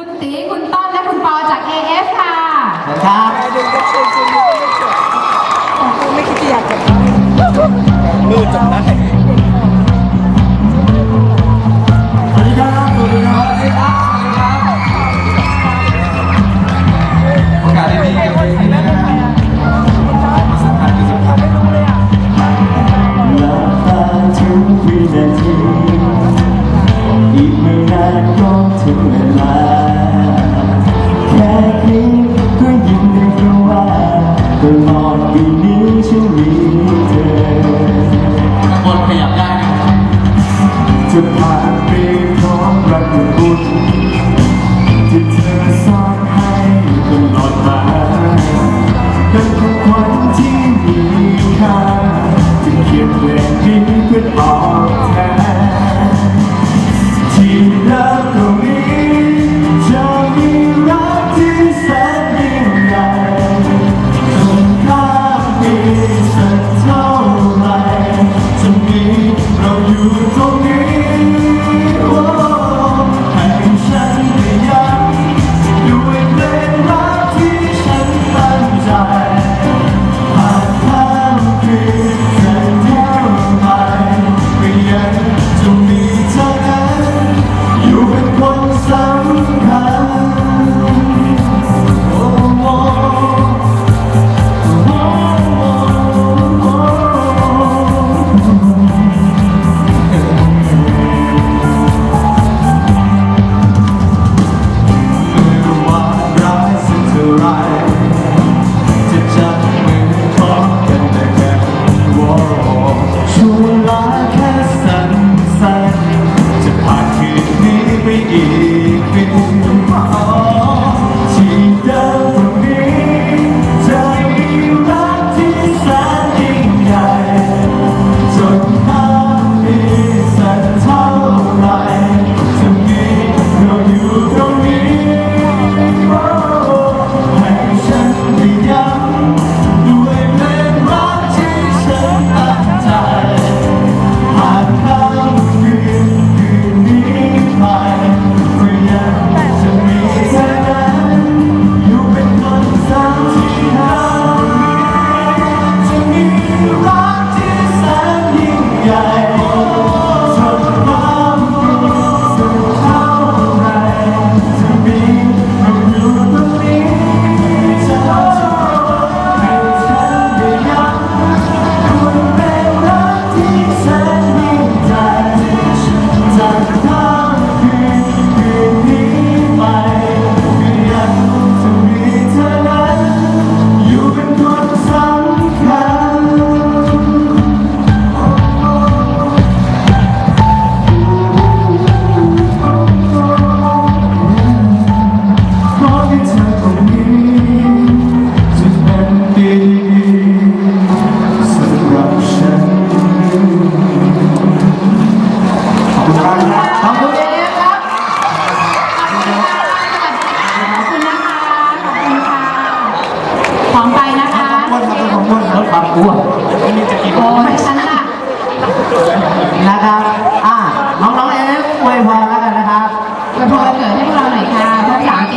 คุณตีคุณต้นและคุณปอจาก AF ค่ะครับดูก็เป็นจริงดูก็ไม่เกิดไม่คิดจะอยากจะทำมืดจนได้สวัสดีครับสวัสดีครับ สวัสดีครับสวัสดีครับโอกาสดีๆกับเพลงนี้นะฮะสำคัญที่สำคัญหลับตาถึงวินาทีอีกไม่นานก็ถึงเวลา จะผ่านไปพร้อมรักบุญที่เธอสอนให้ตลอดมา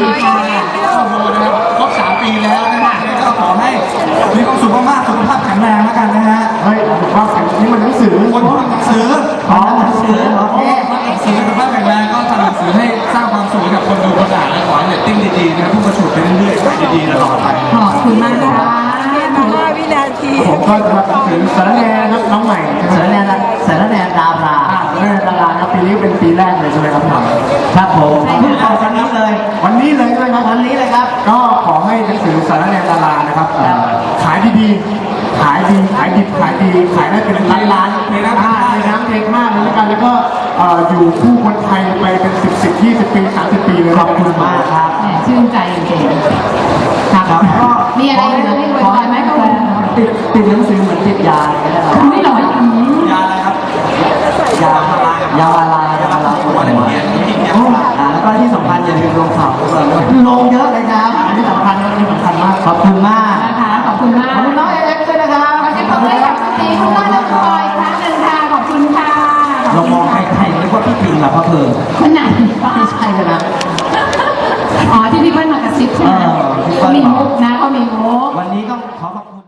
ครบสามปีค่ะโอ้โหนะครับครบสามปีแล้วนะครับก็ขอให้มีความสุขมากๆสุขภาพแข็งแรงแล้วกันนะฮะเฮ้ยว่าแข่งนี่มันหนังสือคนทำหนังสืออ๋อหนังสือโอเคทำหนังสือสุขภาพแข็งแรงก็ทำหนังสือให้สร้างความสุขให้กับคนดูคนอ่านและขอให้เรตติ้งดีๆนะครับพุ่งกระฉูดไปเรื่อยๆดีๆตลอดไปขอบคุณมากค่ะมาห้าวินาทีผมก็จะหนังสือสารแนครับน้องใหม่สารแนนสารแนนดาราอ่าสารแนดาราครับปีนี้เป็นปีแรกเลยใช่ไหมครับผมครับผมเพิ่งออก สือสารแนดารานะครับเอ่อขายดีๆ ขายดีขายดีขายดี ขายได้เป็นล้านๆในน้ำอ่าในน้ำเทค่าเลยแล้วกัน แล้วก็เอ่ออยู่คู่คนไทยไปเป็น 10 10 20 ปี 30 ปีเลยขอบคุณมากครับ แหมชื่นใจจริงๆครับครับก็มีอะไรเหลือให้อวยพรไหมก็อวยพรติดติดหนังสือเหมือนติดยาเลยนะครับไม่หรอกอืมยาอะไรครับ ยายาอะไรยาอะไรหัวอะไรเนี่ยแล้วก็ที่สำคัญอย่าลืมลงข่าวพวกเราด้วยลงเยอะเลย ขอบคุณมากนะคะขอบคุณมากขอบคุณน้องเอเล็กด้วยนะครับขอเสียงปรบมือให้กับคุณตีคุณต้นและคุณปอยอีกครั้งหนึ่งค่ะขอบคุณค่ะขเราบมคุองณใครค่ะใครนึกว่าพี่ปิงเหรอพระเพลิงคนไหนไม่ใช่เลยนะ